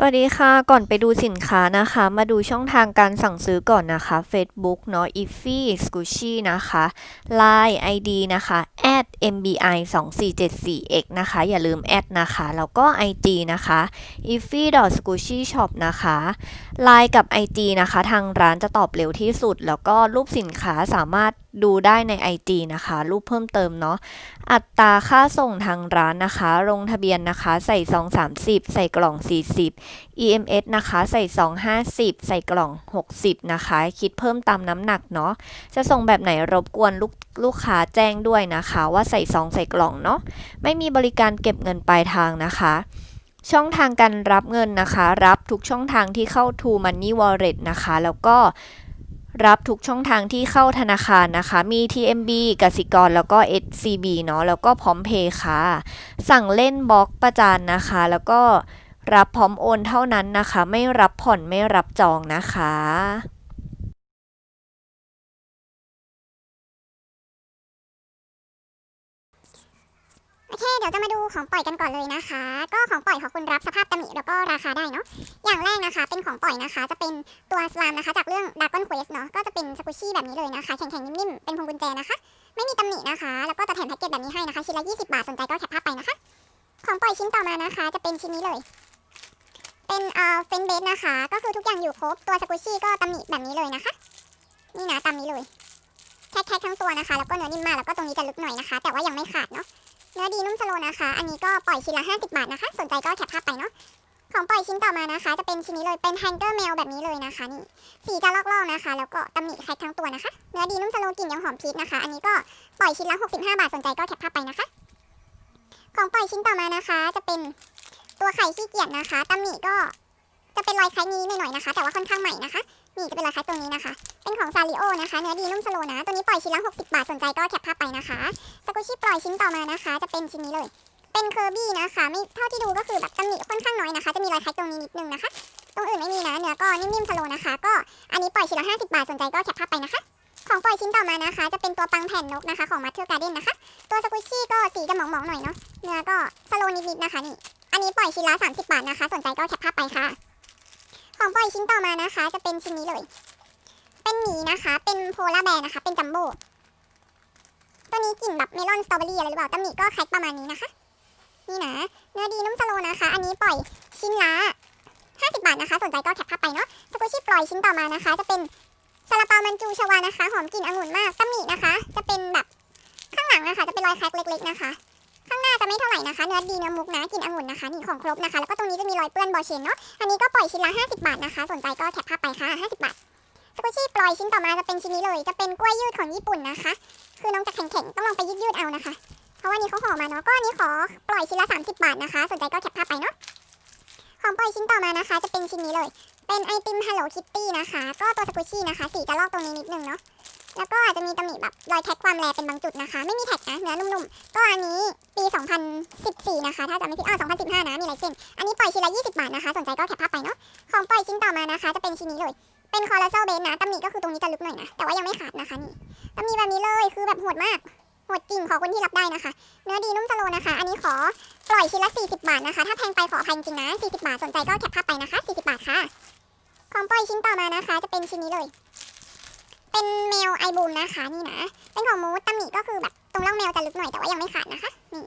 สวัสดีค่ะ ก่อนไปดูสินค้านะคะ มาดูช่องทางการสั่งซื้อก่อนนะคะ Facebook เนาะ iffy squishy นะคะ Line ID นะคะ @mbi 2 4 7 4 x นะคะ อย่าลืมแอดนะคะ แล้วก็ IG นะคะ iffy squishy shop นะคะ Line กับ IG นะคะ ทางร้านจะตอบเร็วที่สุด แล้วก็รูปสินค้าสามารถดูได้ใน IG นะคะ รูปเพิ่มเติมเนาะ อัตราค่าส่งทางร้านนะคะ ลงทะเบียนนะคะ ใส่ซอง30 ใส่กล่อง 40 EMS นะคะ ใส่ซอง50 ใส่กล่อง 60 นะคะ คิดเพิ่มตามน้ำหนักเนาะ จะส่งแบบไหนรบกวนลูกลูกค้าแจ้งด้วยนะคะ ว่าใส่ซองใส่กล่องเนาะ ไม่มีบริการเก็บเงินปลายทางนะคะช่องทางการรับเงินนะคะ รับทุกช่องทางที่เข้า To Money Wallet นะคะ แล้วก็ รับทุกช่องทางที่เข้าธนาคารนะคะ มี TMB กสิกรแล้วก็ SCB เนาะแล้วก็พร้อมเพย์ค่ะ สั่งเล่นบล็อกประจานนะคะ แล้วก็รับพร้อมโอนเท่านั้นนะคะ ไม่รับผ่อนไม่รับจองนะคะ เคเดี๋ยวจะมาดูของปล่อยกันก่อนเลยนะคะ ก็ของปล่อยของคุณรับสภาพตำหนิแล้วก็ราคาได้เนาะอย่างแรกนะคะ เป็นของปล่อยนะคะ จะเป็นตัวสลามนะคะ จากเรื่อง Dragon Quest เนาะก็จะเป็นสกุชี่แบบนี้เลยนะคะ แข็งๆ นิ่มๆ เป็นพวงกุญแจนะคะ ไม่มีตำหนินะคะ แล้วก็จะแถมแพ็กเกจแบบนี้ให้นะคะ ชิ้นละ 20 บาทสนใจก็แคปภาพไปนะคะ ของปล่อยชิ้นต่อมานะคะ จะเป็นชิ้นนี้เลย เป็นเอ่อเฟนเบสนะคะ ก็คือทุกอย่างอยู่ครบตัวสกุชี่ก็ตำหนิแบบนี้เลยนะคะ นี่นะตามนี้เลยแท็กๆทั้งตัวนะคะ แล้วก็เนื้อนิ่มมากแล้วก็ตรงนี้จะลึกหน่อยนะคะ แต่ว่ายังไม่ขาดเนาะ เนื้อดีนุ่มสโลนะคะ อันนี้ก็ปล่อยชิ้นละ 50 บาทนะคะ สนใจก็แคปภาพไปเนาะ ของปล่อยชิ้นต่อมานะคะ จะเป็นชิ้นนี้เลย เป็นแฮงเกอร์เมลแบบนี้เลยนะคะนี่ สีจะลอกๆนะคะ แล้วก็ตำหนิแคททั้งตัวนะคะ เนื้อดีนุ่มสโลกลิ่นยังหอมพีชนะคะ อันนี้ก็ปล่อยชิ้นละ 65 บาท สนใจก็แคปภาพไปนะคะ ของปล่อยชิ้นต่อมานะคะ จะเป็นตัวไข่ขี้เกียจนะคะตำหนิก็จะเป็นรอยคล้ายนี้หน่อยๆนะคะ แต่ว่าค่อนข้างใหม่นะคะ นี่จะเป็นรอยคล้ายตรงนี้นะคะ เป็นของซาริโอนะคะ เนื้อดีนุ่มสโลนะ ตัวนี้ปล่อยชิ้นละ60 บาท สนใจก็แคปภาพไปนะคะสกุชี่ปล่อยชิ้นต่อมานะคะ จะเป็นชิ้นนี้เลย เป็นเคอร์บี้นะคะ ไม่เท่าที่ดูก็คือแบบตำหนิค่อนข้างน้อยนะคะ จะมีรอยคล้ายตรงนี้นิดนึงนะคะ ตรงอื่นไม่มีนะ เนื้อก็นิ่มๆสโลนะคะ ก็อันนี้ปล่อยชิ้นละ50 บาท สนใจก็แคปภาพไปนะคะ ของปล่อยชิ้นต่อมานะคะ จะเป็นตัวปังแผ่นนกนะคะ ของมัทเทอร์การ์เด้นนะคะ ตัวสกุชี่ก็สีจะหมองๆหน่อยเนาะ เนื้อก็สโลนิดๆนะคะนี่ อันนี้ปล่อยชิ้นละ30 บาทนะคะ สนใจก็แคปภาพไปค่ะ ของปล่อยชิ้นต่อมานะคะ จะเป็นชิ้นนี้เลย เป็นหมีนะคะ เป็นโพลาร์แบร์นะคะ เป็นจัมโบ้ตัวนี้กลิ่นแบบเมลอนสตรอเบอรี่อะไรหรือเปล่าตำหนิก็คล้ายประมาณนี้นะคะ นี่นะเนื้อดีนุ่มสโลนะคะ อันนี้ปล่อยชิ้นละ50 บาทนะคะ สนใจก็แคปภาพไปเนาะสกุชี่ปล่อยชิ้นต่อมานะคะ จะเป็นซาลาเปามันจูชวานะคะ หอมกลิ่นองุ่นมากตำหนินะคะ จะเป็นแบบข้างหลังนะคะ จะเป็นรอยแคร็กเล็ก ๆ นะคะ ข้างหน้าจะไม่เท่าไหร่นะคะ เนื้อดีเนื้อมุกนะ กินองุ่นนะคะ นี่ของครบนะคะ แล้วก็ตรงนี้จะมีรอยเปื้อนบอเชนเนาะ อันนี้ก็ปล่อยชิ้นละ50 บาทนะคะ สนใจก็แคปภาพไปค่ะ50 บาทสกุชี่ปล่อยชิ้นต่อมาจะเป็นชิ้นนี้เลย จะเป็นกล้วยยืดของญี่ปุ่นนะคะ คือน้องจะแข็งๆ ต้องลองไปยืดๆเอานะคะ เพราะว่านี่เขาห่อมาเนาะ ก็อันนี้ขอปล่อยชิ้นละ 30 บาทนะคะ สนใจก็แคปภาพไปเนาะ ของปล่อยชิ้นต่อมานะคะ จะเป็นชิ้นนี้เลย เป็นไอติม Hello Kitty นะคะ ก็ตัวสกุชี่นะคะ สีจะลอกตรงนี้นิดนึงเนาะ แล้วก็อาจจะมีตำหนิแบบรอยแท็กความแรเป็นบางจุดนะคะ ไม่มีแท็กนะเนื้อนุ่มๆ ก็อันนี้ปี 2014 นะคะ ถ้าจำไม่ผิดอ้อ2015 นะ มีลายเส้น อันนี้ปล่อยชิ้นละ 20 บาทนะคะ สนใจก็แคปภาพไปเนาะ ของปล่อยชิ้นต่อมานะคะ จะเป็นชิ้นนี้เลย เป็นคอร์เซลเบนนะตำหนิก็คือตรงนี้จะลึกหน่อยนะ แต่ว่ายังไม่ขาดนะคะนี่ตำหนิแบบนี้เลย คือแบบโหดมาก โหดจริง ขอคนที่รับได้นะคะ เนื้อดีนุ่มสโลนะคะ อันนี้ขอปล่อยชิ้นละ 40 บาทนะคะ ถ้าแพงไปขออภัยจริงนะ 40 บาท สนใจก็แคปภาพไปนะคะ 40 บาทค่ะ ของปล่อยชิ้นต่อมานะคะ จะเป็นชิ้นนี้เลย เป็นแมวไอบูมนะคะนี่นะ เป็นของมูสตำหนิก็คือแบบตรงร่องแมวจะลึกหน่อยแต่ว่ายังไม่ขาดนะคะนี่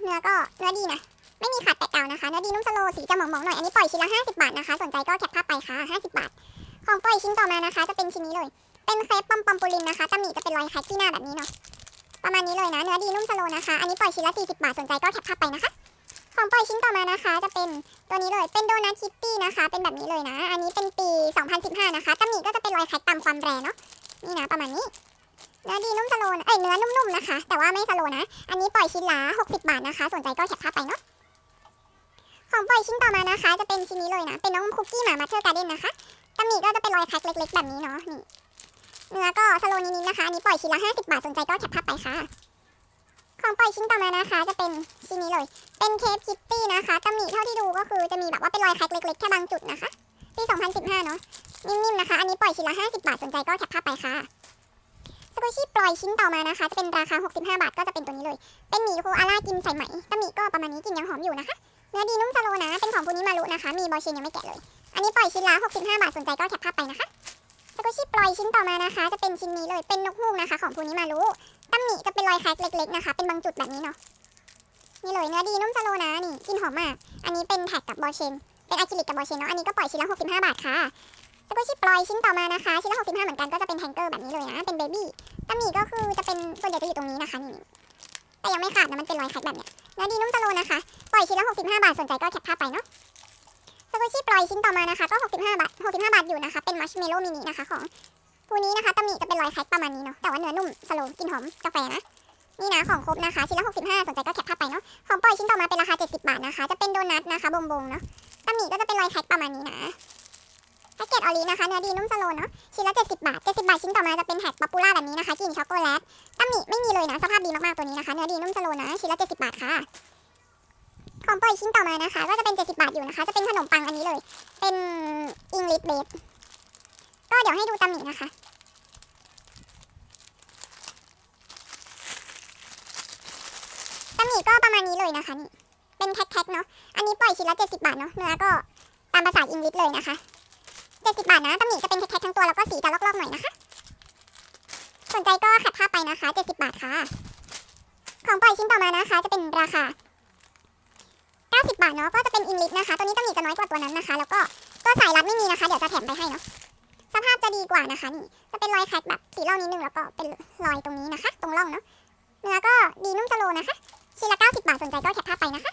เนื้อก็เนื้อดีนะ ไม่มีขาดแตกเก่านะคะ เนื้อดีนุ่มสโลสีจะหมองๆหน่อย อันนี้ปล่อยชิ้นละ50 บาทนะคะ สนใจก็แคปภาพไปค่ะ 50 บาท ของปล่อยชิ้นต่อมานะคะ จะเป็นชิ้นนี้เลย เป็นเครปปอมปอมปูลินนะคะตำหนิจะเป็นรอยคล้ายที่หน้าแบบนี้เนาะ ประมาณนี้เลยนะ เนื้อดีนุ่มสโลนะคะ อันนี้ปล่อยชิ้นละ40 บาท สนใจก็แคปภาพไปนะคะ ของปล่อยชิ้นต่อมานะคะ จะเป็นตัวนี้เลย เป็นโดนัทคิตตี้นะคะ เป็นแบบนี้เลยนะ อันนี้เป็นปี 2015 นะคะตำหนิก็จะเป็นรอยคล้ายตามความแรงเนาะ นี่นะประมาณนี้เนื้อดีนุ่มสโลนเอ้ยเนื้อนุ่มๆนะคะ แต่ว่าไม่สโลนะ อันนี้ปล่อยชิ้นละ60 บาทนะคะ สนใจก็แคปภาพไปเนาะ ของปล่อยชิ้นต่อมานะคะ จะเป็นชิ้นนี้เลยนะ เป็นน้องคุกกี้หมามาเทอร์การ์เด้นนะคะตำหนิก็จะเป็นรอยแคกเล็ก ๆ แบบนี้เนาะ นี่ เนื้อก็สโลนิดๆนะคะ อันนี้ปล่อยชิ้นละ50 บาท สนใจก็แคปภาพไปค่ะ ของปล่อยชิ้นต่อมานะคะ จะเป็นชิ้นนี้เลย เป็นเคปคิตตี้นะคะตำหนิเท่าที่ดูก็คือจะมีแบบว่าเป็นรอยแคกเล็กๆแค่บางจุดนะคะปี 2015 เนาะนิ่มๆนะคะ อันนี้ปล่อยชิ้นละ 50 บาทสนใจก็แคปภาพไปค่ะสกุชี่ปล่อยชิ้นต่อมานะคะ จะเป็นราคา 65 บาทก็จะเป็นตัวนี้เลย เป็นหมีโคอาล่ากินใส่ไหมตำหนิก็ประมาณนี้กินยังหอมอยู่นะคะเนื้อดีนุ่มสโลนะ เป็นของฟูนิมารุนะคะ มีบอชินยังไม่แกะเลย อันนี้ปล่อยชิ้นละ 65 บาทสนใจก็แคปภาพไปนะคะสกุชิปล่อยชิ้นต่อมานะคะ จะเป็นชิ้นนี้เลย เป็นนกฮูกนะคะ ของฟูนิมารุ ตำหนิจะเป็นรอยแคร็กเล็กๆนะคะ เป็นบางจุดแบบนี้เนาะ นี่เลยเนื้อดีนุ่มสโลนะนี่กลินหอมมาก อันนี้เป็นแท็กกับบอเชน เป็นอะคริลิกกับบอเชนเนาะ อันนี้ก็ปล่อยชิ้นละ65 บาทค่ะสกุชิปล่อยชิ้นต่อมานะคะ ชิ้นละ65เหมือนกันก็จะเป็นแทงเกอร์แบบนี้เลยนะ เป็นเบบี้ตำหนิก็คือจะเป็นส่วนใหญ่จะอยู่ตรงนี้นะคะนี่แต่ยังไม่ขาดนะมันเป็นรอยแคร็กแบบเนี้ย เนื้อดีนุ่มสโลนะคะ ปล่อยชิ้นละ65บาทสนใจก็แคปภาพไปเนาะสกุชี่ปล่อยชิ้นต่อมานะคะ ก็ 65 บาท 65 บาทอยู่นะคะ เป็นมัชเมลโล่มินินะคะของ ผู้นี้นะคะตำหนิจะเป็นรอยแคร็กประมาณนี้เนาะแต่ว่าเนื้อนุ่มสโลว์กลินหอมกาแฟนะนี่นะของครบนะคะชิ้นละ65สนใจก็แคปภาพไปเนาะของปล่อยชิ้นต่อมาเป็นราคา 70 บาทนะคะ จะเป็นโดนัทนะคะบงบงๆเนาะตำหนิก็จะเป็นรอยแคร็กประมาณนี้นะแพ็กเกจออรีนะคะเนื้อดีนุ่มสโลว์เนาะชิ้นละ 70 บาท 70 บาทชิ้นต่อมาจะเป็นแท็กป๊อปปูล่าแบบนี้นะคะกลิ่นช็อกโกแลตตำหนิไม่มีเลยนะสภาพดีมากๆตัวนี้นะคะเนื้อดีนุ่มสโลว์นะชิ้นละ 70 บาทค่ะของปล่อยชิ้นต่อมานะคะ ก็จะเป็น 70 บาทอยู่นะคะ จะเป็นขนมปังอันนี้เลย เป็นอิงลิ h เบฟ ก็เดี๋ยวให้ดูตำหนินะคะ ตำหนิก็ประมาณนี้เลยนะคะนี่ เป็นแท็กๆเนาะ อันนี้ปล่อยชิ้นละ70บาทเนาะ เนื้อก็ตามภาษาอังกฤษเลยนะคะ70บาทนะ ตำหนิจะเป็นแท็กๆทั้งตัวแล้วก็สีจะลอกๆหน่อยนะคะ สนใจก็ขัดภาพไปนะคะ70บาทค่ะ ของปล่อยชิ้นต่อมานะคะ จะเป็นราคา90 บาทเนาะก็จะเป็นอิงลิชนะคะ ตัวนี้ตำหนิจะน้อยกว่าตัวนั้นนะคะ แล้วก็ตัวสายรัดไม่มีนะคะ เดี๋ยวจะแถมไปให้เนาะ ภาพจะดีกว่านะคะนี่จะเป็นรอยแคร็กแบบสีลอกนิดนึงแล้วก็เป็นรอยตรงนี้นะคะ ตรงร่องเนาะเนื้อก็ดีนุ่มสโลนะคะชิ้นละ90 บาทสนใจก็แคปภาพไปนะคะ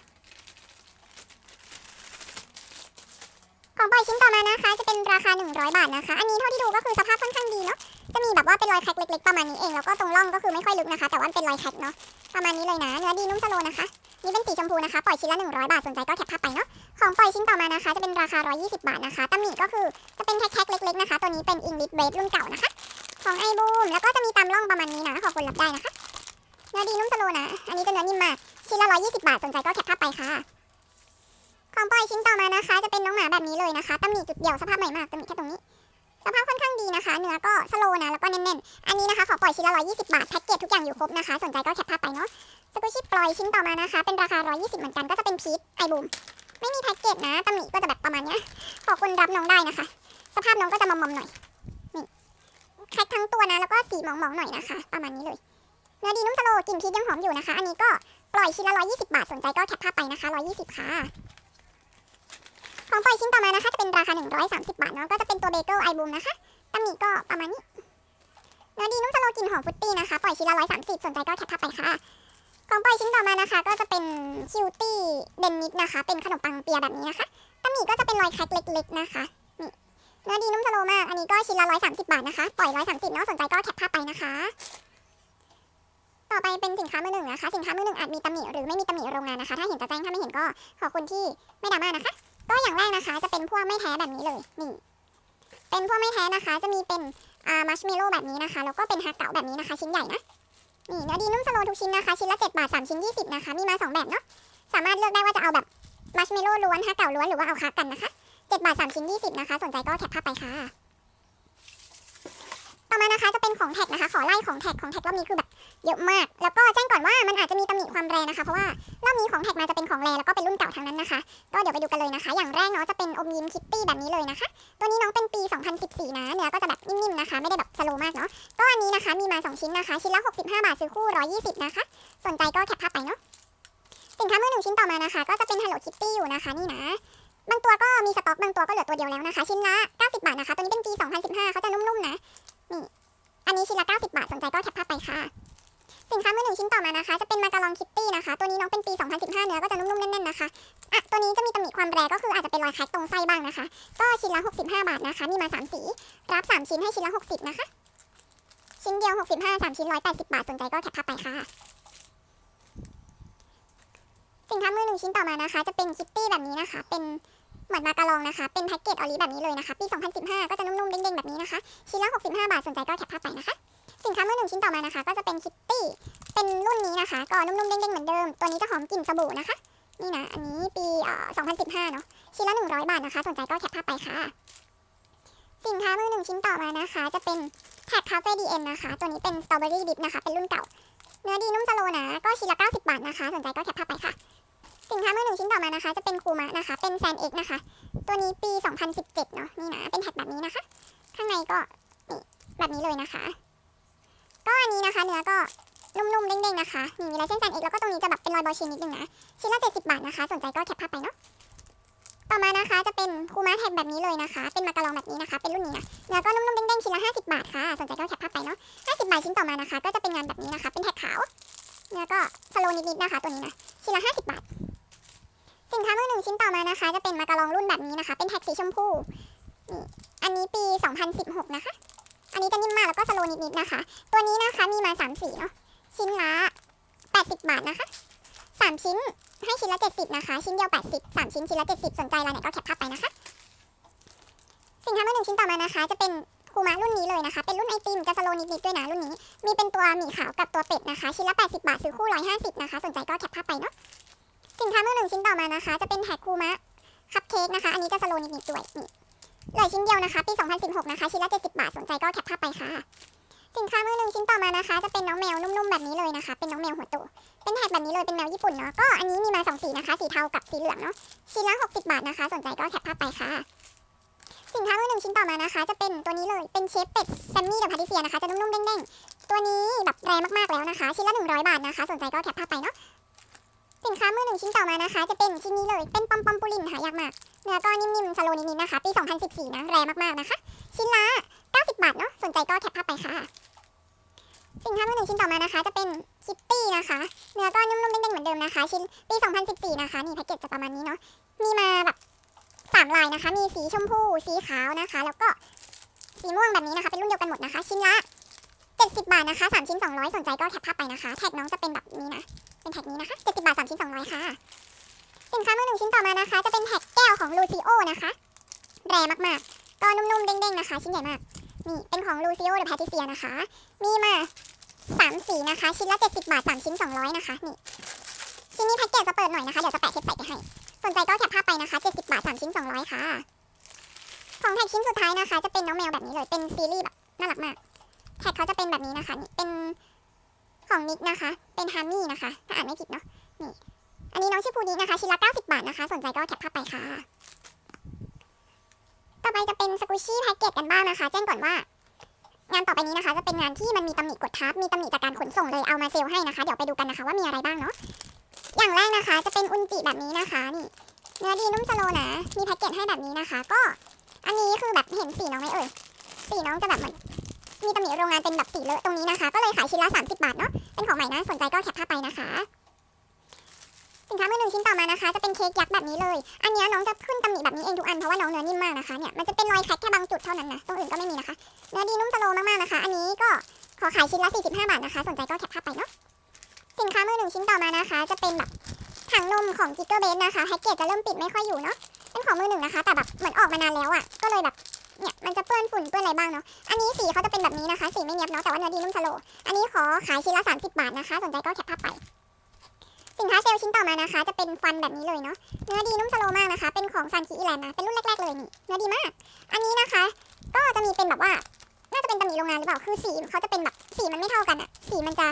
ของปล่อยชิ้นต่อมานะคะ จะเป็นราคา 100 บาทนะคะ อันนี้เท่าที่ดูก็คือสภาพค่อนข้างดีเนาะจะมีแบบว่าเป็นรอยแคร็กเล็กๆประมาณนี้เองแล้วก็ตรงร่องก็คือไม่ค่อยลึกนะคะ แต่ว่าเป็นรอยแคร็กเนาะประมาณนี้เลยนะเนื้อดีนุ่มสโลนะคะ นี่เป็นสีชมพูนะคะ ปล่อยชิ้นละ 100 บาท สนใจก็แคปภาพไปเนาะ ของปล่อยชิ้นต่อมานะคะ จะเป็นราคา 120 บาทนะคะตำหนิก็คือจะเป็นแท็กๆเล็กๆนะคะ ตัวนี้เป็น English Red รุ่นเก่านะคะ ของไอบูม แล้วก็จะมีตามร่องประมาณนี้นะ ขอบคนรับได้นะคะ เนื้อดีนุ่มสโลนะ อันนี้จะเนื้อนิ่มมาก ชิ้นละ 120 บาท สนใจก็แคปภาพไปค่ะ ของปล่อยชิ้นต่อมานะคะ จะเป็นน้องหมาแบบนี้เลยนะคะตำหนิจุดเดียวสภาพใหม่มากตำหนิแค่ตรงนี้ สภาพค่อนข้างดีนะคะ เนื้อก็สโลนะ แล้วก็แน่นๆ อันนี้นะคะขอปล่อยชิ้นละ120 บาท แพ็กเกจทุกอย่างอยู่ครบนะคะ สนใจก็แคปภาพไปเนาะสกุชิปล่อยชิ้นต่อมานะคะ เป็นราคา 120 เหมือนกัน ก็จะเป็นพีชไอบูม ไม่มีแพ็กเกจนะตำหนิก็จะแบบประมาณเนี้ยขอคนรับน้องได้นะคะ สภาพน้องก็จะมอมๆหน่อย นี่แคร็กทั้งตัวนะ แล้วก็สีหมองๆหน่อยนะคะ ประมาณนี้เลย เนื้อดีนุ่มสโลกลิ่นพีชยังหอมอยู่นะคะ อันนี้ก็ปล่อยชิ้นละ120 บาท สนใจก็แคปภาพไปนะคะ 120 ค่ะ ของปล่อยชิ้นต่อมานะคะจะเป็นราคา 130 บาทเนาะก็จะเป็นตัวเบเกิลไอบูมนะคะตำหนิก็ประมาณนี้เนื้อดีนุ่มสโลกลิ่นหอมฟุตตี้นะคะ ปล่อยชิ้นละ 130 สนใจก็แคปภาพไปค่ะ ของปล่อยชิ้นต่อมานะคะ ก็จะเป็นคิวตี้เดนนิดนะคะ เป็นขนมปังเปียแบบนี้นะคะตำหนิก็จะเป็นรอยแคร็กเล็กๆนะคะนี่เนื้อดีนุ่มสโลมาก อันนี้ก็ชิ้นละ 130 บาทนะคะ ปล่อย 130เนาะสนใจก็แคปภาพไปนะคะ ต่อไปเป็นสินค้ามือหนึ่งนะคะ สินค้ามือหนึ่งอาจมีตำหนิหรือไม่มีตำหนิโรงงานนะคะ ถ้าเห็นจะแจ้งถ้าไม่เห็นก็ขอบคุณที่ไม่ดราม่านะคะ ก็อย่างแรกนะคะ จะเป็นพวกไม่แท้แบบนี้เลยนี่เป็นพวกไม่แท้นะคะ จะมีเป็นอ่ามัชเมลโล่แบบนี้นะคะแล้วก็เป็นฮาเก๋าแบบนี้นะคะ ชิ้นใหญ่นะนี่เนื้อดีนุ่มสโลทุกชิ้นนะคะ ชิ้นละ7บาท3ชิ้น 20 นะคะ มีมา 2 แบบเนาะสามารถเลือกได้ว่าจะเอาแบบมัชเมลโล่ล้วนฮาเก๋าล้วนหรือว่าเอาคักกันนะคะ7บาท3ชิ้น 20 นะคะ สนใจก็แคปภาพไปค่ะ ต่อมานะคะจะเป็นของแท็กนะคะ ขอไล่ของแท็กของแท็กรอบนี้คือแบบเยอะมาก แล้วก็แจ้งก่อนว่ามันอาจจะมีตำหนิความแรงนะคะเพราะว่ารอบนี้ของแท็กมาจะเป็นของแรงแล้วก็เป็นรุ่นเก่าทั้งนั้นนะคะ ก็เดี๋ยวไปดูกันเลยนะคะ อย่างแรกเนาะจะเป็นอมยิ้มคิตตี้แบบนี้เลยนะคะ ตัวนี้น้องเป็นปี 2014 นะเนื้อก็จะแบบนิ่มๆนะคะ ไม่ได้แบบสโลมากเนาะก็อันนี้นะคะมีมา 2 ชิ้นนะคะ ชิ้นละ 65 บาทซื้อคู่ 120 นะคะ สนใจก็แคปภาพไปเนาะสินค้ามือหนึ่งชิ้นต่อมานะคะ ก็จะเป็น Hello Kitty อยู่นะคะนี่นะบางตัวก็มีสต็อกบางตัวก็เหลือตัวเดียวแล้วนะคะ ชิ้นละ 90 บาทนะคะ ตัวนี้เป็นปี 2015เขาจะนุ่มๆนะ นี่ อันนี้ชิ้นละ 90 บาท สนใจก็แคปภาพไปค่ะ สินค้ามือหนึ่งชิ้นต่อมานะคะ จะเป็นมาการองคิตตี้นะคะ ตัวนี้น้องเป็นปี 2015 เนื้อก็จะนุ่มๆ แน่นๆ นะคะ อะ ตัวนี้จะมีตำหนิความแรงก็คืออาจจะเป็นรอยแคร็กตรงไส้บ้างนะคะ ก็ชิ้นละ 65 บาทนะคะ มีมา 3 สี รับ 3 ชิ้นให้ชิ้นละ 60 นะคะ ชิ้นเดียว 65 3 ชิ้น 180 บาท สนใจก็แคปภาพไปค่ะสินค้ามือหนึ่งชิ้นต่อมานะคะ จะเป็นคิตตี้แบบนี้นะคะ เป็น เหมือนมาการองนะคะ เป็นแพ็กเกจออลิแบบนี้เลยนะคะ ปี 2015 ก็จะนุ่มๆเด้งๆ แบบนี้นะคะ ชิ้นละ 65 บาท สนใจก็แคปภาพไปนะคะ สินค้ามือหนึ่งชิ้นต่อมานะคะ ก็จะเป็นคิตตี้ เป็นรุ่นนี้นะคะ ก็นุ่มๆเด้งๆ เหมือนเดิม ตัวนี้จะหอมกลิ่นสบู่นะคะ นี่นะ อันนี้ปี2015 เนาะ ชิ้นละ 100 บาทนะคะ สนใจก็แคปภาพไปค่ะ สินค้ามือหนึ่งชิ้นต่อมานะคะ จะเป็นแท็กคาเฟ่ดีเอ็นนะคะ ตัวนี้เป็นสตรอเบอรี่ดิบนะคะ เป็นรุ่นเก่า เนื้อดีนุ่มสโลนะ ก็ชิ้นละ 90 บาทนะคะ สนใจก็แคปภาพไปค่ะ สินค้ามือหนึ่งชิ้นต่อมานะคะ จะเป็นคูมะนะคะ เป็นแซนเอ็กนะคะ ตัวนี้ปี 2017 เนาะนี่นะเป็นแท็กแบบนี้นะคะ ข้างในก็นี่แบบนี้เลยนะคะ ก็อันนี้นะคะเนื้อก็นุ่มๆเด้งๆนะคะนี่มีลายเส้นแซนเอ็กแล้วก็ตรงนี้จะแบบเป็นรอยบอลชินนิดนึงนะชิ้นละ70บาทนะคะ สนใจก็แคปภาพไปเนาะต่อมานะคะจะเป็นคูมะแท็กแบบนี้เลยนะคะ เป็นมากระลองแบบนี้นะคะ เป็นรุ่นนี้นะเนื้อก็นุ่มๆเด้งๆชิ้นละ50 บาทค่ะสนใจก็แคปภาพไปเนาะ50 บาทชิ้นต่อมานะคะ ก็จะเป็นงานแบบนี้นะคะ เป็นแท็กขาวเนื้อก็สโลนิดๆนะคะ ตัวนี้นะชิ้นละ50 บาท สินค้ามือหนึ่งชิ้นต่อมานะคะ จะเป็นมากระลองรุ่นแบบนี้นะคะ เป็นแท็กสีชมพูนี่อันนี้ปี 2016 นะคะ อันนี้จะนิ่มมากแล้วก็สโลนิดๆนะคะ ตัวนี้นะคะมีมา3สีเนาะ ชิ้นละ80 บาทนะคะ 3 ชิ้นให้ชิ้นละ 70 นะคะ ชิ้นเดียว 80 3 ชิ้นชิ้นละ 70 สนใจรายไหนก็แคปภาพไปนะคะ สินค้ามือหนึ่งชิ้นต่อมานะคะ จะเป็นคูมารุ่นนี้เลยนะคะ เป็นรุ่นไอติมจะสโลนิดๆด้วยนะรุ่นนี้ มีเป็นตัวหมี่ขาวกับตัวเป็ดนะคะ ชิ้นละ 80 บาทซื้อคู่ 150 นะคะ สนใจก็แคปภาพไปเนาะ สินค้ามือหนึ่งชิ้นต่อมานะคะ จะเป็นแท็กคูมะคัพเค้กนะคะ อันนี้จะสโลนิดๆด้วยนี่เหลือชิ้นเดียวนะคะ ปี 2016 นะคะ ชิ้นละ 70 บาท สนใจก็แคปภาพไปค่ะ สินค้ามือหนึ่งชิ้นต่อมานะคะ จะเป็นน้องแมวนุ่มๆแบบนี้เลยนะคะ เป็นน้องแมวหัวโตเป็นแท็กแบบนี้เลย เป็นแมวญี่ปุ่นเนาะ ก็อันนี้มีมาสองสีนะคะ สีเทากับสีเหลืองเนาะ ชิ้นละ 60 บาทนะคะ สนใจก็แคปภาพไปค่ะ สินค้ามือหนึ่งชิ้นต่อมานะคะ จะเป็นตัวนี้เลย เป็นเชฟเป็ดแซมมี่เดอะพาติเซียนะคะ จะนุ่มๆเด้งๆ ตัวนี้แบบแรงมากๆแล้วนะคะ ชิ้นละ 100 บาทนะคะ สนใจก็แคปภาพไปเนาะ สินค้ามือหนึ่งชิ้นต่อมานะคะ จะเป็นชิ้นนี้เลย เป็นปอมปอมปูลินหายากมาก เนื้อก็นิ่มๆสโลนิดๆนะคะ ปี 2014 นะ แรงมากๆนะคะ ชิ้นละ 90 บาทเนาะ สนใจก็แคปภาพไปค่ะ สินค้ามือหนึ่งชิ้นต่อมานะคะ จะเป็นคิตตี้นะคะ เนื้อก็นุ่มๆเด้งๆเหมือนเดิมนะคะ ชิ้นปี 2014 นะคะ นี่แพ็กเกจจะประมาณนี้เนาะ มีมาแบบสามลายนะคะ มีสีชมพู สีขาวนะคะ แล้วก็สีม่วงแบบนี้นะคะ เป็นรุ่นเดียวกันหมดนะคะ ชิ้นละ70 บาทนะคะ3ชิ้น 200 สนใจก็แคปภาพไปนะคะ แท็กน้องจะเป็นแบบนี้นะ เป็นแท็กนี้นะคะ70บาท3ชิ้น200 ค่ะ สินค้ามือหนึ่งชิ้นต่อมานะคะ จะเป็นแท็กแก้วของลูซิโอนะคะ แรงมากๆ ก็นุ่มๆ เด้งๆ นะคะ ชิ้นใหญ่มาก นี่ เป็นของลูซิโอเดอะแพทิเซียนะคะ มีมาสามสีนะคะ ชิ้นละ 70 บาท 3 ชิ้น 200 นะคะ นี่ ชิ้นนี้แพ็กเกจจะเปิดหน่อยนะคะ เดี๋ยวจะแปะเทปใส่ไปให้ สนใจก็แคปภาพไปนะคะ 70 บาท 3 ชิ้น 200 ค่ะ ของแท็กชิ้นสุดท้ายนะคะ จะเป็นน้องแมวแบบนี้เลย เป็นซีรีส์แบบน่ารักมาก แท็กเขาจะเป็นแบบนี้นะคะ นี่ เป็น ของนิกนะคะ เป็นฮามี่นะคะ ถ้าอ่านไม่ผิดเนาะ นี่ อันนี้น้องชื่อพูดีนะคะ ชิ้นละ90 บาทนะคะ สนใจก็แคปภาพไปค่ะ ต่อไปจะเป็นสกุชี่แพ็กเกจกันบ้างนะคะ แจ้งก่อนว่า งานต่อไปนี้นะคะ จะเป็นงานที่มันมีตำหนิกดทับ มีตำหนิจากการขนส่งเลย เอามาเซลให้นะคะ เดี๋ยวไปดูกันนะคะว่ามีอะไรบ้างเนาะ อย่างแรกนะคะ จะเป็นอุนจิแบบนี้นะคะ นี่ เนื้อดีนุ่มสโลนะ มีแพ็กเกจให้แบบนี้นะคะ ก็ อันนี้คือแบบเห็นสีน้องไหมเอ่ย สีน้องจะแบบเหมือน มีตำหนิโรงงานเป็นแบบสีเลอะตรงนี้นะคะ ก็เลยขายชิ้นละ 30 บาทเนาะ เป็นของใหม่นะ สนใจก็แคปภาพไปนะคะ สินค้ามือหนึ่งชิ้นต่อมานะคะ จะเป็นเค้กยักษ์แบบนี้เลย อันนี้น้องจะขึ้นตำหนิแบบนี้เองทุกอัน เพราะว่าน้องเนื้อนิ่มมากนะคะ เนี่ย มันจะเป็นรอยแคร็กแค่บางจุดเท่านั้นนะ ตรงอื่นก็ไม่มีนะคะ เนื้อดีนุ่มสโลมากๆนะคะ อันนี้ก็ขอขายชิ้นละ 45 บาทนะคะ สนใจก็แคปภาพไปเนาะ สินค้ามือหนึ่งชิ้นต่อมานะคะ จะเป็นแบบถังนมของจิกเกอร์เบสนะคะแพ็กเกจจะเริ่มปิดไม่ค่อยอยู่เนาะเป็นของมือหนึ่งนะคะ แต่แบบเหมือนออกมานานแล้วอะ ก็เลยแบบ เนี่ยมันจะเปื้อนฝุ่นเปื้อนอะไรบ้างเนาะ อันนี้สีเขาจะเป็นแบบนี้นะคะ สีไม่เนียบเนาะแต่ว่าเนื้อดีนุ่มสโลว์อันนี้ขอขายชิ้นละ30 บาทนะคะ สนใจก็แคปภาพไป สินค้าเซลล์ชิ้นต่อมานะคะ จะเป็นฟันแบบนี้เลยเนาะ เนื้อดีนุ่มสโลว์มากนะคะ เป็นของซันคิอีแลนด์นะ เป็นรุ่นแรกๆเลยนี่ เนื้อดีมาก อันนี้นะคะ ก็จะมีเป็นแบบว่า น่าจะเป็นตำหนิโรงงานหรือเปล่า คือสีเขาจะเป็นแบบสีมันไม่เท่ากันอะสีมันจะ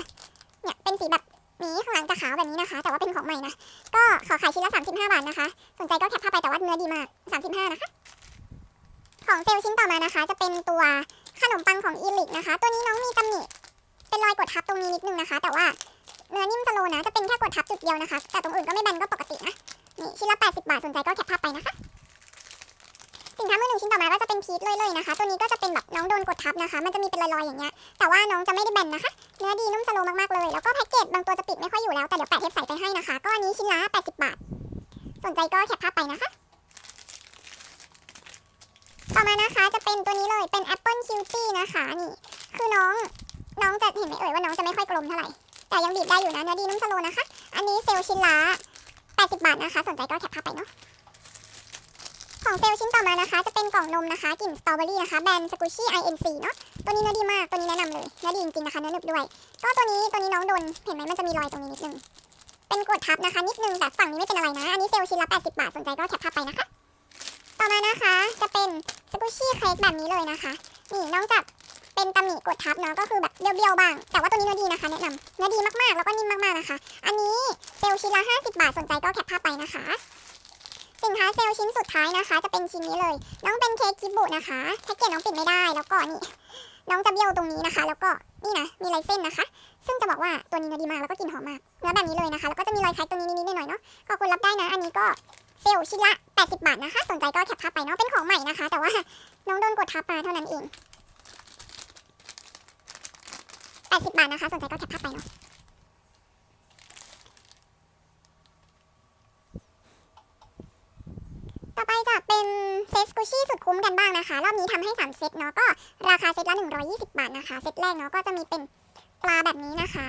เนี่ย เป็นสีแบบนี้ข้างหลังจะขาวแบบนี้นะคะ แต่ว่าเป็นของใหม่นะ ก็ขอขายชิ้นละ35 บาทนะคะ สนใจก็แคปภาพไปแต่ว่าเนื้อดีมาก35นะคะ ของเซลล์ชิ้นต่อมานะคะ จะเป็นตัวขนมปังของอีลิกนะคะ ตัวนี้น้องมีตำหนิเป็นรอยกดทับตรงนี้นิดนึงนะคะ แต่ว่าเนื้อนิ่มสโลนะจะเป็นแค่กดทับจุดเดียวนะคะ แต่ตรงอื่นก็ไม่แบนก็ปกตินะนี่ชิ้นละ 80 บาทสนใจก็แคปภาพไปนะคะสินค้ามือหนึ่งชิ้นต่อมาก็จะเป็นพีชเลยๆนะคะ ตัวนี้ก็จะเป็นแบบน้องโดนกดทับนะคะ มันจะมีเป็นรอยๆอย่างเงี้ยแต่ว่าน้องจะไม่ได้แบนนะคะ เนื้อดีนุ่มสโลมากๆเลยแล้วก็แพ็กเกจบางตัวจะปิดไม่ค่อยอยู่แล้วแต่เดี๋ยวแปะเทปใส่ไปให้นะคะ ก็อันนี้ชิ้นละ 80 บาท สนใจก็แคปภาพไปนะคะ ต่อมานะคะจะเป็นตัวนี้เลยเป็น Apple Cutie นะคะนี่คือน้องน้องจะเห็นไหมเอ่ยว่าน้องจะไม่ค่อยกลมเท่าไหร่ แต่ยังบีบได้อยู่นะเนื้อดีนุ่มสโลนะคะ อันนี้เซลล์ชิ้นละ80 บาทนะคะ สนใจก็แคปภาพไปเนาะของเซลล์ชิ้นต่อมานะคะ จะเป็นกล่องนมนะคะกลิ่นสตรอเบอรี่นะคะแบรนด์สกูชี่ INC เนาะตัวนี้เนื้อดีมากตัวนี้แนะนำเลยเนื้อดีจริงๆนะคะเนื้อหนึบด้วย ก็ตัวนี้ตัวนี้น้องโดนเห็นไหมมันจะมีรอยตรงนี้นิดนึงเป็นกดทับนะคะ นิดนึงแต่ฝั่งนี้ไม่เป็นอะไรนะ อันนี้เซลล์ชิ้นละ80 บาทสนใจก็แคปภาพไปนะคะ ต่อมานะคะ จะเป็นสกูชี่เค้กแบบนี้เลยนะคะ นี่น้องจะเเป็นตำหนิกดทับเนาะก็คือแบบเบี้ยวๆบ้าง แต่ว่าตัวนี้เนื้อดีนะคะแนะนำเนื้อดีมากๆ แล้วก็นิ่มมากๆนะคะ อันนี้เซลชิ้นละ 50 บาทสนใจก็แคปภาพไปนะคะ สินค้าเซลชิ้นสุดท้ายนะคะ จะเป็นชิ้นนี้เลย น้องเป็นเค้กกิบุนะคะแพ็กเกจน้องปิดไม่ได้แล้วก็นี่น้องจะเบี้ยวตรงนี้นะคะ แล้วก็นี่นะมีลายเส้นนะคะ ซึ่งจะบอกว่าตัวนี้เนื้อดีมากแล้วก็กลิ่นหอมมากเนื้อแบบนี้เลยนะคะ แล้วก็จะมีรอยคล้ายตรงนี้นิดๆหน่อยๆเนาะขอบคุณรับได้นะ อันนี้ก็ เซลล์ชิ้นละ 80 บาทนะคะ สนใจก็แคปภาพไปเนาะ เป็นของใหม่นะคะ แต่ว่าน้องโดนกดทับมาเท่านั้นเอง 80 บาทนะคะ สนใจก็แคปภาพไปเนาะต่อไปจะเป็นเซตสกูชี่สุดคุ้มกันบ้างนะคะ รอบนี้ทำให้ 3 เซตเนาะ ก็ราคาเซตละ 120 บาทนะคะ เซตแรกเนาะ ก็จะมีเป็นปลาแบบนี้นะคะ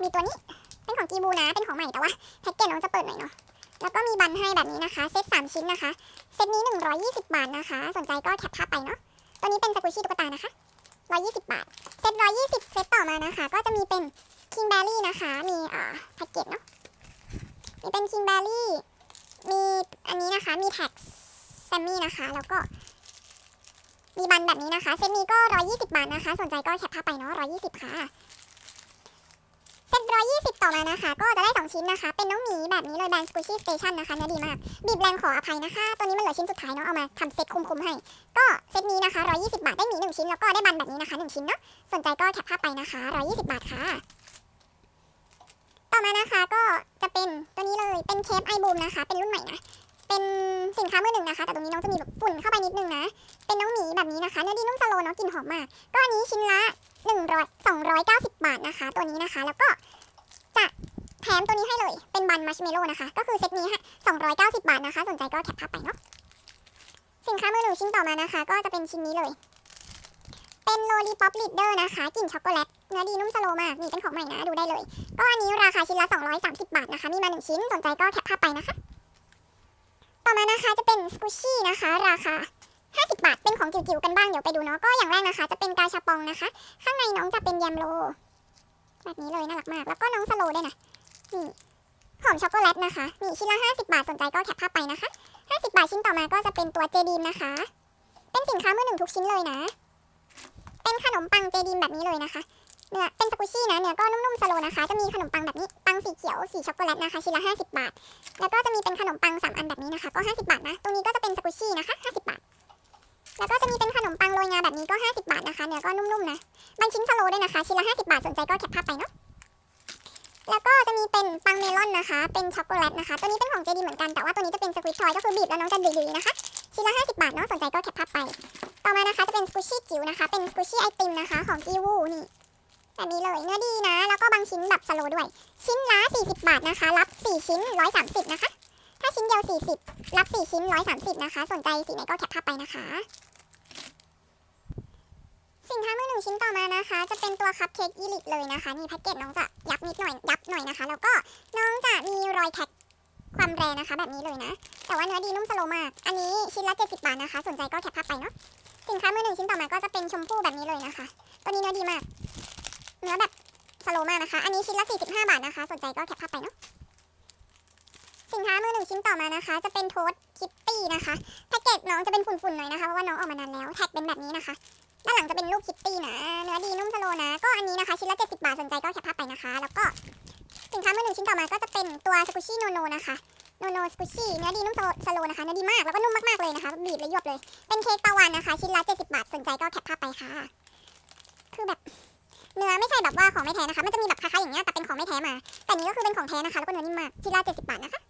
มีตัวนี้ เป็นของกีบูนะ เป็นของใหม่แต่ว่าแพ็กเกจน้องจะเปิดหน่อยเนาะ แล้วก็มีบันให้แบบนี้นะคะ เซต3 ชิ้นนะคะ เซตนี้ 120 บาทนะคะ สนใจก็แคปภาพไปเนาะ ตัวนี้เป็นสกูชี่ตุ๊กตานะคะ 120 บาท เซต120 เซตต่อมานะคะ ก็จะมีเป็นคิงแบรี่นะคะ มีอ่าแพ็กเกจเนาะ มีเป็นคิงแบรี่มีอันนี้นะคะ มีแท็กแซมมี่นะคะ แล้วก็มีบันแบบนี้นะคะ เซตนี้ก็ 120 บาทนะคะ สนใจก็แคปภาพไปเนาะ 120 ค่ะ เซต120ต่อมานะคะ ก็จะได้2ชิ้นนะคะ เป็นน้องหมีแบบนี้เลยแบรนด์ Squishy Station นะคะเนื้อดีมาก บีบแรงขออภัยนะคะ ตัวนี้มันเหลือชิ้นสุดท้ายเนาะ เอามาทำเซตคุ้มๆให้ ก็เซตนี้นะคะ120บาท ได้หมี1ชิ้น แล้วก็ได้บันแบบนี้นะคะ1ชิ้นเนาะ สนใจก็แคปภาพไปนะคะ120บบาทค่ะ ต่อมานะคะก็จะเป็นตัวนี้เลย เป็นเคปไอบูมนะคะ เป็นรุ่นใหม่นะ เป็นสินค้ามือหนึ่งนะคะ แต่ตรงนี้น้องจะมีแบบฝุ่นเข้าไปนิดนึงนะ เป็นน้องหมีแบบนี้นะคะ เนื้อดีนุ่มสโลเนาะกลิ่นหอมมาก ก็อันนี้ชิ้นละ 100 290 บาทนะคะ ตัวนี้นะคะ แล้วก็จะแถมตัวนี้ให้เลย เป็นบันมัชเมโลนะคะ ก็คือเซตนี้ค่ะ290 บาทนะคะ สนใจก็แคปภาพไปเนาะ สินค้ามือหนึ่งชิ้นต่อมานะคะ ก็จะเป็นชิ้นนี้เลย เป็นโลลีป๊อปลีดเดอร์นะคะ กลิ่นช็อกโกแลต เนื้อดีนุ่มสโลมาก นี่เป็นของใหม่นะ ดูได้เลย ก็อันนี้ราคาชิ้นละ 230 บาทนะคะ มีมาหนึ่งชิ้น สนใจก็แคปภาพไปนะคะ ต่อมานะคะจะเป็นสกูชี่นะคะ ราคา 50 บาท เป็นของจิ๋วๆกันบ้างเดี๋ยวไปดูเนาะก็อย่างแรกนะคะ จะเป็นกาชาปองนะคะ ข้างในน้องจะเป็นแยมโลแบบนี้เลยน่ารักมาก แล้วก็น้องสโลด้วยนะนี่หอมช็อกโกแลตนะคะ นี่ชิ้นละ 50 บาทสนใจก็แคปภาพไปนะคะ 50 บาทชิ้นต่อมาก็จะเป็นตัวเจดีมนะคะ เป็นสินค้ามือหนึ่งทุกชิ้นเลยนะ เป็นขนมปังเจดีมแบบนี้เลยนะคะเนื้อเป็นสกูชี่นะเนื้อก็นุ่มๆสโลนะคะ จะมีขนมปังแบบนี้ปังสีเขียวสีช็อกโกแลตนะคะชิ้นละ 50 บาท แล้วก็จะมีเป็นขนมปังสามอันแบบนี้นะคะ ก็ 50 บาทนะ ตรงนี้ก็จะเป็นสกูชี่นะคะ 50 บาท แล้วก็จะมีเป็นขนมปังโรยงาแบบนี้ก็ 50 บาทนะคะ เนื้อก็นุ่มๆนะ บางชิ้นสโลด้วยนะคะ ชิ้นละ 50 บาท สนใจก็แคปภาพไปเนาะ แล้วก็จะมีเป็นปังเมลอนนะคะ เป็นช็อกโกแลตนะคะ ตัวนี้เป็นของเจดีเหมือนกัน แต่ว่าตัวนี้จะเป็นสควิตทอยก็คือบีบแล้วน้องจะดื้อๆนะคะ ชิ้นละ 50 บาทเนาะ สนใจก็แคปภาพไป ต่อมานะคะจะเป็นสกูชี่จิ๋วนะคะ เป็นสกูชี่ไอติมนะคะ ของกีวูนี่แบบนี้เลยเนื้อดีนะ แล้วก็บางชิ้นแบบสโลด้วย ชิ้นละ 40 บาทนะคะ รับ 4 ชิ้น 130 นะคะ ถ้าชิ้นเดียว 40 รับ 4 ชิ้น 130 นะคะ สนใจสีไหนก็แคปภาพไปนะคะ สินค้ามือหนึ่งชิ้นต่อมานะคะ จะเป็นตัวคัพเค้กอีลิทเลยนะคะนี่แพ็กเกจน้องจะยับนิดหน่อยยับหน่อยนะคะ แล้วก็น้องจะมีรอยแท็กความแรงนะคะ แบบนี้เลยนะ แต่ว่าเนื้อดีนุ่มสโลมาก อันนี้ชิ้นละ 70 บาทนะคะ สนใจก็แคปภาพไปเนาะสินค้ามือหนึ่งชิ้นต่อมาก็จะเป็นชมพู่แบบนี้เลยนะคะ ตัวนี้เนื้อดีมาก เนื้อแบบสโลมากนะคะ อันนี้ชิ้นละ 45 บาทนะคะ สนใจก็แคปภาพไปเนาะสินค้ามือหนึ่งชิ้นต่อมานะคะ จะเป็นโทสคิตตี้นะคะแพ็กเกจน้องจะเป็นฝุ่นๆหน่อยนะคะเพราะว่าน้องออกมานานแล้วแท็กเป็นแบบนี้นะคะ ด้านหลังจะเป็นรูปคิตตี้นะ เนื้อดีนุ่มสโลนะ ก็อันนี้นะคะ ชิ้นละ70 บาท สนใจก็แคปภาพไปนะคะ แล้วก็สินค้ามือหนึ่งชิ้นต่อมาก็จะเป็นตัวสกูชี่โนโนนะคะ โนโนสกูชี่เนื้อดีนุ่มสโลนะคะ เนื้อดีมาก แล้วก็นุ่มมากๆเลยนะคะ บีบเลยยวบเลย เป็นเค้กปลาวานนะคะ ชิ้นละ70 บาท สนใจก็แคปภาพไปค่ะ คือแบบเนื้อไม่ใช่แบบว่าของไม่แท้นะคะ มันจะมีแบบคล้ายๆอย่างเงี้ย แต่เป็นของไม่แท้มา แต่อันนี้ก็คือเป็นของแท้นะคะ แล้วก็เนื้อนิ่มมากชิ้นละ70 บาทนะคะ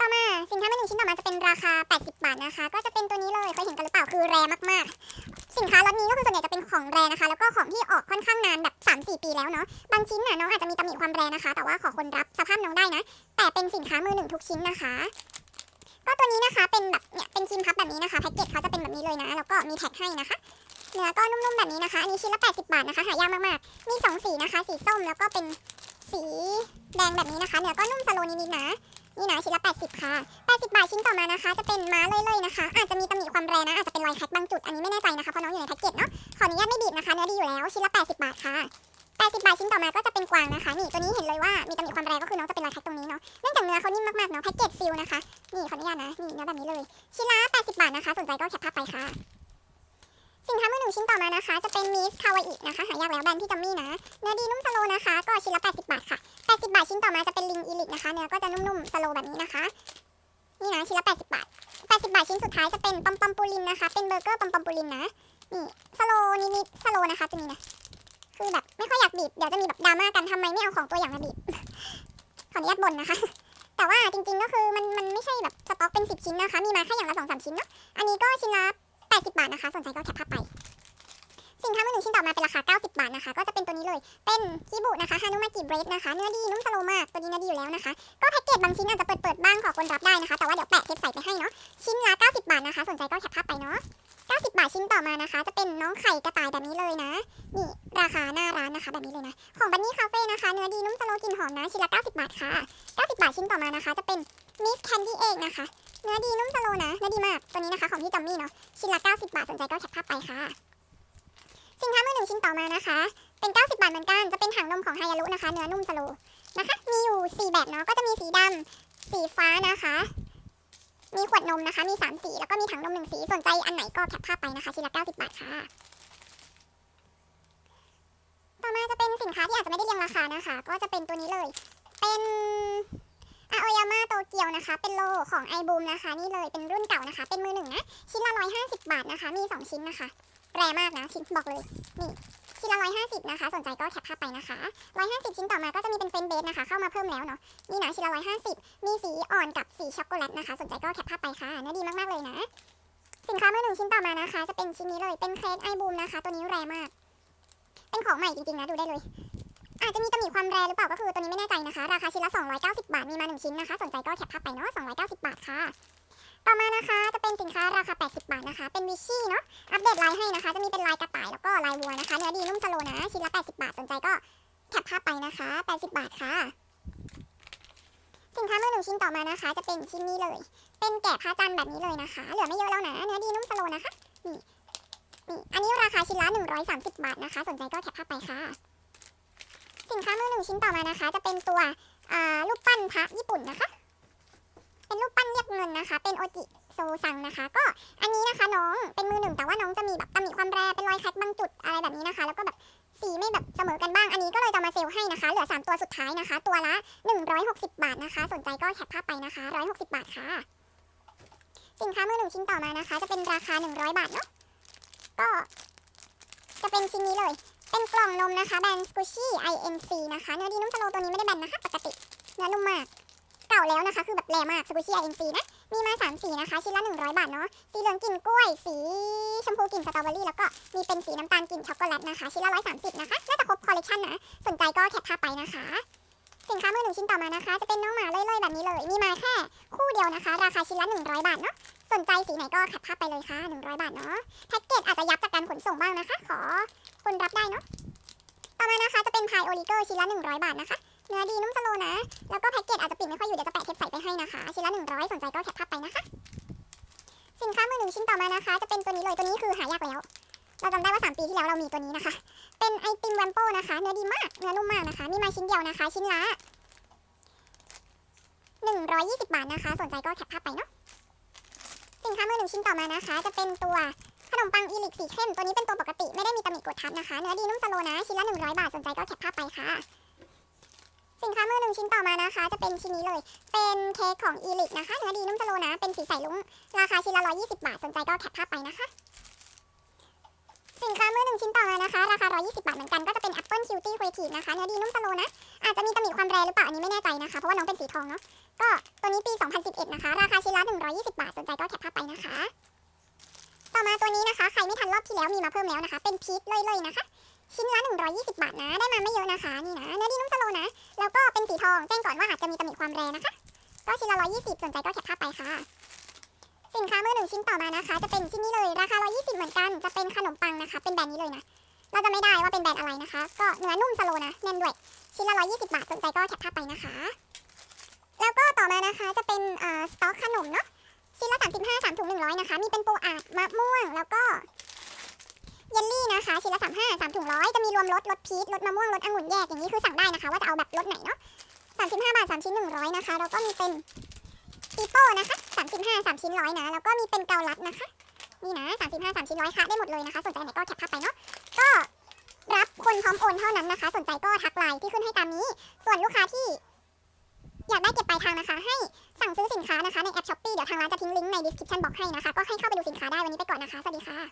ต่อมาสินค้ามือหนึ่งชิ้นต่อมาจะเป็นราคา 80 บาทนะคะ ก็จะเป็นตัวนี้เลยเคยเห็นกันหรือเปล่าคือแรมากๆ สินค้าล็อตนี้ก็คือส่วนใหญ่จะเป็นของแรนะคะ แล้วก็ของที่ออกค่อนข้างนานแบบ 3-4 ปีแล้วเนาะบางชิ้นน่ะน้องอาจจะมีตำหนิความแรนะคะ แต่ว่าขอคนรับสภาพน้องได้นะ แต่เป็นสินค้ามือหนึ่งทุกชิ้นนะคะ ก็ตัวนี้นะคะเป็นแบบเนี่ยเป็นคีมพับแบบนี้นะคะแพ็กเกจเขาจะเป็นแบบนี้เลยนะ แล้วก็มีแท็กให้นะคะเนื้อก็นุ่มๆแบบนี้นะคะอันนี้ชิ้นละ 80 บาทนะคะหายากมากๆมีสองสีนะคะ สีส้มแล้วก็เป็นสีแดงแบบนี้นะคะเนื้อก็นุ่มสโลนิดๆนะ นี่นะชิ้นละ 80 ค่ะ 80 บาทชิ้นต่อมานะคะ จะเป็นม้าเลื่อยๆนะคะ อาจจะมีตำหนิความแรงนะ อาจจะเป็นรอยแคกบางจุด อันนี้ไม่แน่ใจนะคะ เพราะน้องอยู่ในแพ็กเกจเนาะ ขออนุญาตไม่บีบนะคะ เนื้อดีอยู่แล้ว ชิ้นละ 80 บาทค่ะ 80 บาทชิ้นต่อมาก็จะเป็นกวางนะคะ นี่ตัวนี้เห็นเลยว่ามีตำหนิความแรงก็คือน้องจะเป็นรอยแคกตรงนี้เนาะ เนื่องจากเนื้อเขานิ่มมากๆเนาะ แพ็กเกจซีลนะคะ นี่ขออนุญาตนะ นี่เนื้อแบบนี้เลย ชิ้นละ 80 บาทนะคะ สนใจก็แคปภาพไปค่ะ สินค้ามือหนึ่งชิ้นต่อมานะคะ จะเป็นมิสคาวาอินะคะหายากแล้วแบรนด์พี่จัมมี่นะเนื้อดีนุ่มสโลนะคะ ก็ชิ้นละ 80 บาทค่ะ 80 บาทชิ้นต่อมาจะเป็นลิงอีลิกนะคะเนื้อก็จะนุ่มๆสโลแบบนี้นะคะ นี่นะชิ้นละ 80 บาท 80 บาทชิ้นสุดท้ายจะเป็นปอมปอมปูลินนะคะ เป็นเบอร์เกอร์ปอมปอมปูลินนะนี่สโลนิดๆสโลนะคะตัวนี้นะคือแบบไม่ค่อยอยากบีบเดี๋ยวจะมีแบบดราม่ากันทำไมไม่เอาของตัวอย่างมาบีบขออนุญาตบ่นนะคะแต่ว่าจริงๆก็คือมันมันไม่ใช่แบบสต็อกเป็น 10 ชิ้นนะคะ มีมาแค่อย่างละ2-3ชิ้นเนาะอันนี้ก็ชิ้นละ 80 บาทนะคะ สนใจก็แคปภาพไป สินค้ามือหนึ่งชิ้นต่อมาเป็นราคา 90 บาทนะคะ ก็จะเป็นตัวนี้เลย เป็นคิบุนะคะฮานุมากิเบรดนะคะ เนื้อดีนุ่มสโลมาก ตัวนี้เนื้อดีอยู่แล้วนะคะ ก็แพ็กเกจบางชิ้นอาจจะเปิดเปิดบ้างขอคนรับได้นะคะ แต่ว่าเดี๋ยวแปะเทปใส่ไปให้เนาะ ชิ้นละ 90 บาทนะคะ สนใจก็แคปภาพไปเนาะ90 บาทชิ้นต่อมานะคะ จะเป็นน้องไข่กระต่ายแบบนี้เลยนะ นี่ราคาหน้าร้านนะคะแบบนี้เลยนะ ของบันนี่คาเฟ่นะคะ เนื้อดีนุ่มสโลกลิ่นหอมนะ ชิ้นละ 90 บาทค่ะ 90 บาทชิ้นต่อมานะคะ จะเป็นมิสแคนดี้เอกนะคะ เนื้อดีนุ่มสโลนะ เนื้อดีมาก ตัวนี้นะคะของพี่จอมมี่เนาะ ชิ้นละ 90 บาท สนใจก็แคปภาพไปค่ะ สินค้ามือหนึ่งชิ้นต่อมานะคะ เป็น 90 บาทเหมือนกัน จะเป็นถังนมของไฮยารุนะคะ เนื้อนุ่มสโลนะคะ มีอยู่ 4 แบบเนาะ ก็จะมีสีดำสีฟ้านะคะ มีขวดนมนะคะ มี 3 สี แล้วก็มีถังนมหนึ่งสี สนใจอันไหนก็แคปภาพไปนะคะ ชิ้นละ 90 บาทค่ะ ต่อมาจะเป็นสินค้าที่อาจจะไม่ได้เรียงราคานะคะ ก็จะเป็นตัวนี้เลย เป็น โอยาม่าโตเกียวนะคะ เป็นโลของไอบูมนะคะ นี่เลยเป็นรุ่นเก่านะคะ เป็นมือหนึ่งนะ ชิ้นละ150บาทนะคะ มี2ชิ้นนะคะแรงมากนะ ชิ้นบอกเลยนี่ชิ้นละ150นะคะ สนใจก็แคปภาพไปนะคะ150ชิ้นต่อมาก็จะมีเป็นเฟรนเบสนะคะ เข้ามาเพิ่มแล้วเนาะนี่นะชิ้นละ150มีสีอ่อนกับสีช็อกโกแลตนะคะ สนใจก็แคปภาพไปค่ะนื้อดีมากๆเลยนะ สินค้ามือหนึ่งชิ้นต่อมานะคะ จะเป็นชิ้นนี้เลยเป็นเค้กไอบูมนะคะ ตัวนี้แรงมาก เป็นของใหม่จริงๆนะดูได้เลย อาจจะมีตำหนิความแรงหรือเปล่าก็คือตัวนี้ไม่แน่ใจนะคะ ราคาชิ้นละ 290 บาท มีมา 1 ชิ้นนะคะ สนใจก็แคปภาพไปเนาะ 290 บาทค่ะ ต่อมานะคะจะเป็นสินค้าราคา 80 บาทนะคะ เป็นวิชี่เนาะ อัปเดตลายให้นะคะ จะมีเป็นลายกระต่ายแล้วก็ลายวัวนะคะ เนื้อดีนุ่มสโลนะ ชิ้นละ 80 บาท สนใจก็แคปภาพไปนะคะ 80 บาทค่ะ สินค้ามือหนึ่งชิ้นต่อมานะคะ จะเป็นชิ้นนี้เลย เป็นแกะพระจันทร์แบบนี้เลยนะคะ เหลือไม่เยอะแล้วนะ เนื้อดีนุ่มสโลนะคะ นี่นี่อันนี้ราคาชิ้นละ 130 บาทนะคะ สนใจก็แคปภาพไปค่ะ สินค้ามือหนึ่งชิ้นต่อมานะคะ จะเป็นตัวรูปปั้นพระญี่ปุ่นนะคะ เป็นรูปปั้นเรียกเงินนะคะ เป็นโอจิโซซังนะคะ ก็อันนี้นะคะน้องเป็นมือหนึ่งแต่ว่าน้องจะมีแบบตำหนิความแรเป็นรอยแคทบางจุดอะไรแบบนี้นะคะ แล้วก็แบบสีไม่แบบเสมอกันบ้าง อันนี้ก็เลยจะมาเซลให้นะคะ เหลือ 3 ตัวสุดท้ายนะคะ ตัวละ 160 บาทนะคะ สนใจก็แคปภาพไปนะคะ 160 บาทค่ะ สินค้ามือหนึ่งชิ้นต่อมานะคะ จะเป็นราคา 100 บาทเนาะ ก็จะเป็นชิ้นนี้เลย เป็นกล่องนมนะคะแบรนด์ Squishy INC นะคะ เนื้อดีนุ่มสโลตัวนี้ไม่ได้แบนนะคะปกติ เนื้อนุ่มมาก เก่าแล้วนะคะ คือแบบแรงมาก Squishy INC นะ มีมา 3 สีนะคะ ชิ้นละ 100 บาทเนาะ สีเหลืองกลิ่นกล้วย สีชมพูกลิ่นสตรอเบอรี่ แล้วก็มีเป็นสีน้ำตาลกลิ่นช็อกโกแลตนะคะ ชิ้นละ 130 นะคะ น่าจะครบคอลเลคชันนะ สนใจก็แคปภาพไปนะคะ สินค้ามือหนึ่งชิ้นต่อมานะคะ จะเป็นน้องหมาเล่ยๆแบบนี้เลย มีมาแค่คู่เดียวนะคะ ราคาชิ้นละ 100 บาทเนาะ สนใจสีไหนก็แคปภาพไปเลยค่ะ 100 บาทเนาะ แพ็กเกจอาจจะยับจากการขนส่งบ้างนะคะ ขอคนรับได้เนาะ ต่อมานะคะจะเป็นพายโอลิเกอร์ชิ้นละ 100 บาทนะคะ เนื้อดีนุ่มสโลนะ แล้วก็แพ็กเกจอาจจะปิดไม่ค่อยอยู่ เดี๋ยวจะแปะเทปใส่ไปให้นะคะ ชิ้นละ 100 สนใจก็แคปภาพไปนะคะ สินค้ามือหนึ่งชิ้นต่อมานะคะ จะเป็นตัวนี้เลย ตัวนี้คือหายากแล้ว เราจำได้ว่า 3 ปีที่แล้วเรามีตัวนี้นะคะ เป็นไอติมแวมโป้นะคะ เนื้อดีมาก เนื้อนุ่มมากนะคะ มีมาชิ้นเดียวนะคะ ชิ้นละ120 บาทนะคะ สนใจก็แคปภาพไปเนาะ สินค้ามือหนึ่งชิ้นต่อมานะคะ จะเป็นตัวขนมปังอีลิกสีเข้มตัวนี้เป็นตัวปกติไม่ได้มีตำหนิกดทับนะคะ เนื้อดีนุ่มสโลนะชิ้นละ 100 บาทสนใจก็แคปภาพไปค่ะสินค้ามือหนึ่งชิ้นต่อมานะคะ จะเป็นชิ้นนี้เลย เป็นเค้กของอีลิกนะคะเนื้อดีนุ่มสโลนะเป็นสีใสลุ้งราคาชิ้นละ 120 บาทสนใจก็แคปภาพไปนะคะ สินค้ามือหนึ่งชิ้นต่อมานะคะ ราคา 120 บาทเหมือนกันก็จะเป็น Apple Cutie Creative นะคะเนื้อดีนุ่มสโลนะอาจจะมีตำหนิความแรงหรือเปล่าอันนี้ไม่แน่ใจนะคะเพราะว่าน้องเป็นสีทองเนาะ ก็ตัวนี้ปี 2011 นะคะ ราคาชิ้นละ 120 บาท สนใจก็แคปภาพไปนะคะ ต่อมาตัวนี้นะคะ ใครไม่ทันรอบที่แล้วมีมาเพิ่มแล้วนะคะ เป็นพีชเลยๆนะคะ ชิ้นละ 120 บาทนะ ได้มาไม่เยอะนะคะ นี่นะ เนื้อดีนุ่มสโลนะ แล้วก็เป็นสีทอง แจ้งก่อนว่าอาจจะมีตำหนิความแรงนะคะ ก็ชิ้นละ 120 สนใจก็แคปภาพไปค่ะ สินค้ามือหนึ่งชิ้นต่อมานะคะ จะเป็นชิ้นนี้เลย ราคา 120 เหมือนกัน จะเป็นขนมปังนะคะ เป็นแบรนด์นี้เลยนะ เราจะไม่ได้ว่าเป็นแบรนด์อะไรนะคะ ก็เนื้อนุ่มสโลนะ แน่นด้วย ชิ้นละ 120 บาท สนใจก็แคปภาพไปนะคะ แล้วก็ต่อมานะคะจะเป็นสต็อกขนมเนาะชิ้นละ35 3ถุง100นะคะ มีเป็นปูอัดมะม่วง แล้วก็เยลลี่นะคะชิ้นละ35 3ถุงร้อยจะมีรวมรสรสพีชรสมะม่วงรสองุ่นแยกอย่างนี้คือสั่งได้นะคะ ว่าจะเอาแบบรสไหนเนาะ35 บาท 3 ชิ้น 100 นะคะ แล้วก็มีเป็นปีโป้นะคะ35 3 ชิ้นร้อยนะ แล้วก็มีเป็นเกาลัดนะคะ นี่นะ 35 3 ชิ้นร้อยค่ะได้หมดเลยนะคะ สนใจไหนก็แคปภาพไปเนาะ ก็รับคนพร้อมโอนเท่านั้นนะคะ สนใจก็ทักไลน์ที่ขึ้นให้ตามนี้ ส่วนลูกค้าที่ อยากได้เก็บปลายทางนะคะ ให้สั่งซื้อสินค้านะคะในแอปช้อปปี้เดี๋ยวทางร้านจะทิ้งลิงก์ใน description box ให้นะคะ ก็ให้เข้าไปดูสินค้าได้วันนี้ไปก่อนนะคะ สวัสดีค่ะ